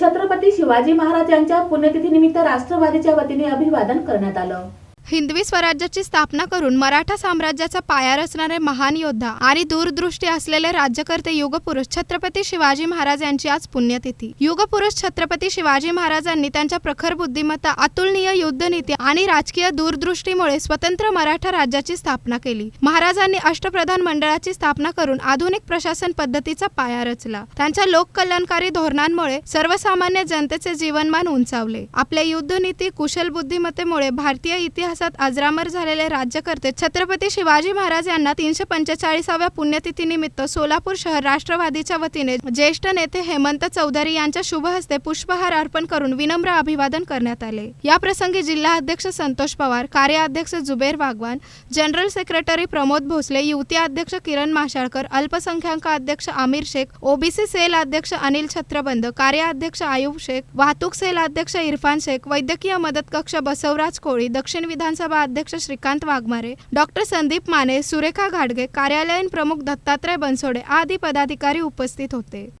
छत्रपती शिवाजी महाराज यांच्या पुण्यतिथीनिमित्त राष्ट्रवादीच्या वतीने अभिवादन करण्यात आलं. हिंदवी स्वराज्याची स्थापना करून मराठा साम्राज्याचा पाया रचणारे महान योद्धा आणि दूरदृष्टी असलेले राज्यकर्ते युगपुरुष छत्रपती शिवाजी महाराज यांची आज पुण्यतिथी. युगपुरुष छत्रपती शिवाजी महाराजांनी त्यांच्या प्रखर बुद्धिमत्ता अतुलनीय युद्धनीती आणि राजकीय दूरदृष्टीमुळे स्वतंत्र मराठा राज्याची स्थापना केली. महाराजांनी अष्टप्रधान मंडळाची स्थापना करून आधुनिक प्रशासन पद्धतीचा पाया रचला. त्यांच्या लोककल्याणकारी धोरणांमुळे सर्वसामान्य जनतेचे जीवनमान उंचावले. आपल्या युद्धनीती कुशल बुद्धिमत्तेमुळे भारतीय इतिहास इतिहासात अजरामर झालेले राज्यकर्ते छत्रपती शिवाजी महाराज यांना तीनशे पंचेचाळीसाव्या पुण्यतिथीनिमित्त सोलापूर शहर राष्ट्रवादीच्या वतीने ज्येष्ठ नेते हेमंत चौधरी यांच्या शुभ हस्ते पुष्पहार अर्पण करून विनम्र अभिवादन करण्यात आले. या प्रसंगी जिल्हा अध्यक्ष संतोष पवार कार्याध्यक्ष जुबेर वागवान जनरल सेक्रेटरी प्रमोद भोसले युवती अध्यक्ष किरण माशाळकर अल्पसंख्याक अध्यक्ष आमिर शेख ओबीसी सेल अध्यक्ष अनिल छत्रबंद कार्याध्यक्ष आयुब शेख वाहतूक सेल अध्यक्ष इरफान शेख वैद्यकीय मदत कक्ष बसवराज कोळी दक्षिण विधान विधानसभा अध्यक्ष श्रीकांत वाघमारे डॉक्टर संदीप माने सुरेखा घाडगे कार्यालयीन प्रमुख दत्तात्रय बनसोडे आदी पदाधिकारी उपस्थित होते.